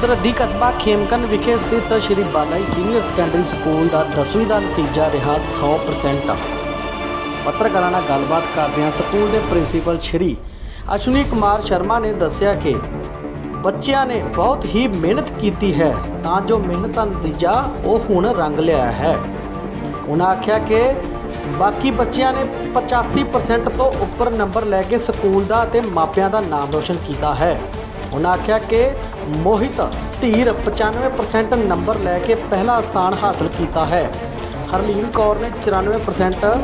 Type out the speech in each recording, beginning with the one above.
ਸਰਹੱਦੀ ਕਸਬਾ ਖੇਮਕਨ ਵਿਖੇ ਸਥਿਤ Shri Balaji senior secondary school ਦਾ 10ਵੀਂ ਦਾ ਨਤੀਜਾ ਰਿਹਾ 100% ਪੱਤਰਕਾਰਾਂ ਨਾਲ ਗੱਲਬਾਤ ਕਰਦਿਆਂ ਸਕੂਲ ਦੇ ਪ੍ਰਿੰਸੀਪਲ ਸ਼੍ਰੀ ਅਸ਼ਵਨੀ ਕੁਮਾਰ ਸ਼ਰਮਾ ਨੇ ਦੱਸਿਆ ਕਿ ਬੱਚਿਆਂ ਨੇ ਬਹੁਤ ਹੀ ਮਿਹਨਤ ਕੀਤੀ ਹੈ, ਤਾਂ ਜੋ ਮਿਹਨਤ ਦਾ ਨਤੀਜਾ ਉਹ ਹੁਣ ਰੰਗ ਲਿਆ ਹੈ। ਉਹਨਾਂ ਆਖਿਆ ਕਿ ਬਾਕੀ ਬੱਚਿਆਂ ਨੇ 85% ਤੋਂ ਉੱਪਰ ਨੰਬਰ ਲੈ ਕੇ ਸਕੂਲ ਦਾ ਅਤੇ ਮਾਪਿਆਂ ਦਾ ਨਾਮ ਰੋਸ਼ਨ ਕੀਤਾ ਹੈ। ਉਹਨਾਂ ਆਖਿਆ ਕਿ ਮੋਹਿਤ ਧੀਰ 95% ਨੰਬਰ ਲੈ ਕੇ ਪਹਿਲਾ ਸਥਾਨ ਹਾਸਲ ਕੀਤਾ ਹੈ। ਹਰਲੀਨ ਕੌਰ ਨੇ 94%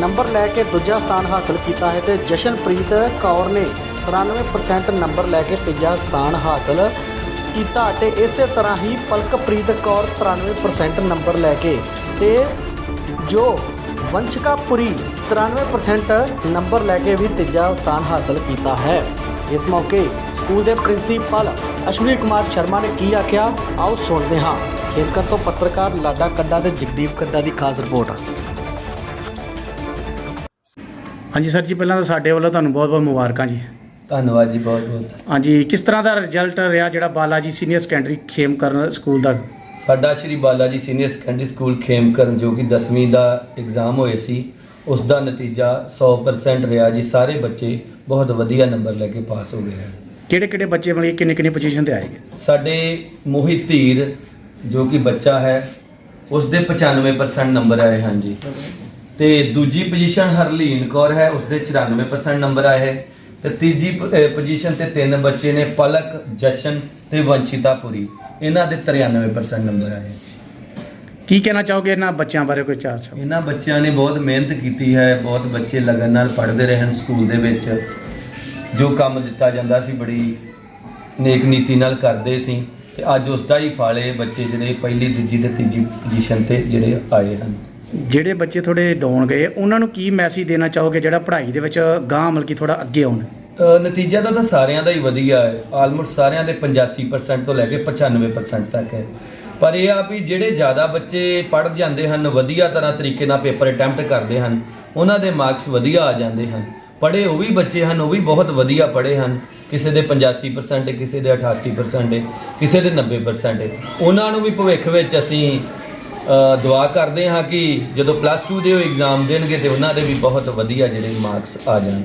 ਨੰਬਰ ਲੈ ਕੇ ਦੂਜਾ ਸਥਾਨ ਹਾਸਲ ਕੀਤਾ ਹੈ ਤੇ ਜਸ਼ਨਪ੍ਰੀਤ ਕੌਰ ਨੇ 93% ਨੰਬਰ ਲੈ ਕੇ ਤੀਜਾ ਸਥਾਨ ਹਾਸਲ ਕੀਤਾ ਤੇ ਇਸੇ ਤਰ੍ਹਾਂ ਹੀ ਪਲਕਪ੍ਰੀਤ ਕੌਰ 93% ਨੰਬਰ ਲੈ ਕੇ ਤੇ ਜੋ ਵੰਸ਼ਕਾਪੁਰੀ 93% ਨੰਬਰ ਲੈ ਕੇ ਵੀ ਤੀਜਾ ਸਥਾਨ ਹਾਸਲ ਕੀਤਾ ਹੈ। ਇਸ ਮੌਕੇ ਸਕੂਲ ਦੇ ਪ੍ਰਿੰਸੀਪਲ ਅਸ਼ਵਨੀ ਕੁਮਾਰ ਸ਼ਰਮਾ ਨੇ ਕੀ ਆਖਿਆ? ਆਓ ਸੁਣਦੇ ਹਾਂ। ਖੇਮਕਰ ਤੋਂ ਪੱਤਰਕਾਰ ਲਾਡਾ ਕੱਡਾ ਤੇ ਜਗਦੀਪ ਕੱਡਾ ਦੀ ਖਾਸ ਰਿਪੋਰਟ। ਹਾਂਜੀ ਸਰ ਜੀ ਪਹਿਲਾਂ ਤਾਂ ਸਾਡੇ ਵੱਲੋਂ ਤੁਹਾਨੂੰ ਬਹੁਤ ਬਹੁਤ ਮੁਬਾਰਕਾਂ ਜੀ। ਧੰਨਵਾਦ ਜੀ ਬਹੁਤ ਬਹੁਤ। ਹਾਂਜੀ ਕਿਸ ਤਰ੍ਹਾਂ ਦਾ ਰਿਜ਼ਲਟ ਰਿਹਾ ਜਿਹੜਾ ਬਾਲਾਜੀ ਸੀਨੀਅਰ ਸੈਕੰਡਰੀ ਖੇਮ ਕਰਨ ਸਕੂਲ ਦਾ? ਸਾਡਾ ਸ਼੍ਰੀ Bala ji senior secondary school Khemkaran ਜੋ ਕਿ 10ਵੀਂ ਦਾ ਐਗਜ਼ਾਮ ਹੋਏ ਸੀ ਉਸ ਦਾ ਨਤੀਜਾ 100% ਰਿਹਾ ਜੀ। ਸਾਰੇ ਬੱਚੇ ਬਹੁਤ ਵਧੀਆ ਨੰਬਰ ਲੈ ਕੇ ਪਾਸ ਹੋ ਗਏ ਹਨ ਕਿਹੜੇ ਕਿਹੜੇ ਬੱਚੇ ਮਤਲਬ ਕਿ ਕਿੰਨੇ ਕਿੰਨੇ ਪੋਜੀਸ਼ਨ ਤੇ ਆਏਗੇ ਸਾਡੇ ਮੋਹਿਤ ਧੀਰ ਜੋ ਕਿ ਬੱਚਾ ਹੈ ਉਸ ਦੇ 95% ਨੰਬਰ ਆਏ ਹਨ ਜੀ ਤੇ ਦੂਜੀ ਪੋਜੀਸ਼ਨ ਹਰਲੀਨ ਕੌਰ ਹੈ ਉਸ ਦੇ 94% ਨੰਬਰ ਆਏ ਹੈ। ਤੇ ਤੀਜੀ ਪੋਜੀਸ਼ਨ ਤੇ ਤਿੰਨ ਬੱਚੇ ਨੇ ਪਲਕ ਜਸ਼ਨ ਤੇ ਵੰਸ਼ਿਤਾ ਪੁਰੀ ਇਹਨਾਂ ਦੇ 93% ਨੰਬਰ ਆਏ ਕੀ ਕਹਿਣਾ ਚਾਹੋਗੇ ਇਹਨਾਂ ਬੱਚਿਆਂ ਬਾਰੇ ਕੋਈ ਚਾਰ ਸੌ ਇਹਨਾਂ ਬੱਚਿਆਂ ਨੇ ਬਹੁਤ ਮਿਹਨਤ ਕੀਤੀ ਹੈ ਬਹੁਤ ਬੱਚੇ ਲਗਨ ਨਾਲ ਪੜ੍ਹਦੇ ਰਹੇ ਹਨ ਸਕੂਲ ਦੇ ਵਿੱਚ। ਜੋ ਕੰਮ ਦਿੱਤਾ ਜਾਂਦਾ ਸੀ ਬੜੀ ਨੇਕ ਨੀਤੀ ਨਾਲ ਕਰਦੇ ਸੀ ਤੇ ਅੱਜ ਉਸ ਦਾ ਹੀ ਫਲ ਇਹ ਬੱਚੇ ਜਿਹੜੇ ਪਹਿਲੀ ਦੂਜੀ ਤੇ ਤੀਜੀ ਪੋਜੀਸ਼ਨ ਤੇ ਜਿਹੜੇ ਆਏ ਹਨ। ਜਿਹੜੇ ਬੱਚੇ ਥੋੜੇ ਡਾਊਨ ਗਏ ਉਹਨਾਂ ਨੂੰ ਕੀ ਮੈਸੇਜ ਦੇਣਾ ਚਾਹੋਗੇ ਜਿਹੜਾ ਪੜ੍ਹਾਈ ਦੇ ਵਿੱਚ ਗਾਂ ਮਤਲਬ ਕਿ ਥੋੜਾ ਅੱਗੇ ਆਉਣ? ਨਤੀਜਾ ਤਾਂ ਤਾਂ ਸਾਰਿਆਂ ਦਾ ਹੀ ਵਧੀਆ ਹੈ। ਆਲਮੋਸਟ ਸਾਰਿਆਂ ਦੇ 85% ਤੋਂ ਲੈ ਕੇ 95% ਤੱਕ ਹੈ। ਪਰ ਇਹ ਆ ਵੀ ਜਿਹੜੇ ਜ਼ਿਆਦਾ ਬੱਚੇ ਪੜ੍ਹ ਜਾਂਦੇ ਹਨ ਵਧੀਆ ਤਰ੍ਹਾਂ ਤਰੀਕੇ ਨਾਲ ਪੇਪਰ ਅਟੈਂਪਟ ਕਰਦੇ ਹਨ ਉਹਨਾਂ ਦੇ ਮਾਰਕਸ ਵਧੀਆ ਆ ਜਾਂਦੇ ਹਨ। ਪੜ੍ਹੇ, ਉਹ ਵੀ ਬੱਚੇ ਹਨ, ਉਹ ਵੀ ਬਹੁਤ ਵਧੀਆ ਪੜ੍ਹੇ ਹਨ। ਕਿਸੇ ਦੇ 85% ਕਿਸੇ ਦੇ 88% ਕਿਸੇ ਦੇ 90% ਉਹਨਾਂ ਨੂੰ ਵੀ ਭਵਿੱਖ ਵਿੱਚ ਅਸੀਂ ਦੁਆ ਕਰਦੇ ਹਾਂ ਕਿ ਜਦੋਂ ਪਲੱਸ 2 ਦੇ ਉਹ ਐਗਜ਼ਾਮ ਦੇਣਗੇ ਤੇ ਉਹਨਾਂ ਦੇ ਵੀ ਬਹੁਤ ਵਧੀਆ ਜਿਹੜੇ ਮਾਰਕਸ ਆ ਜਾਣ।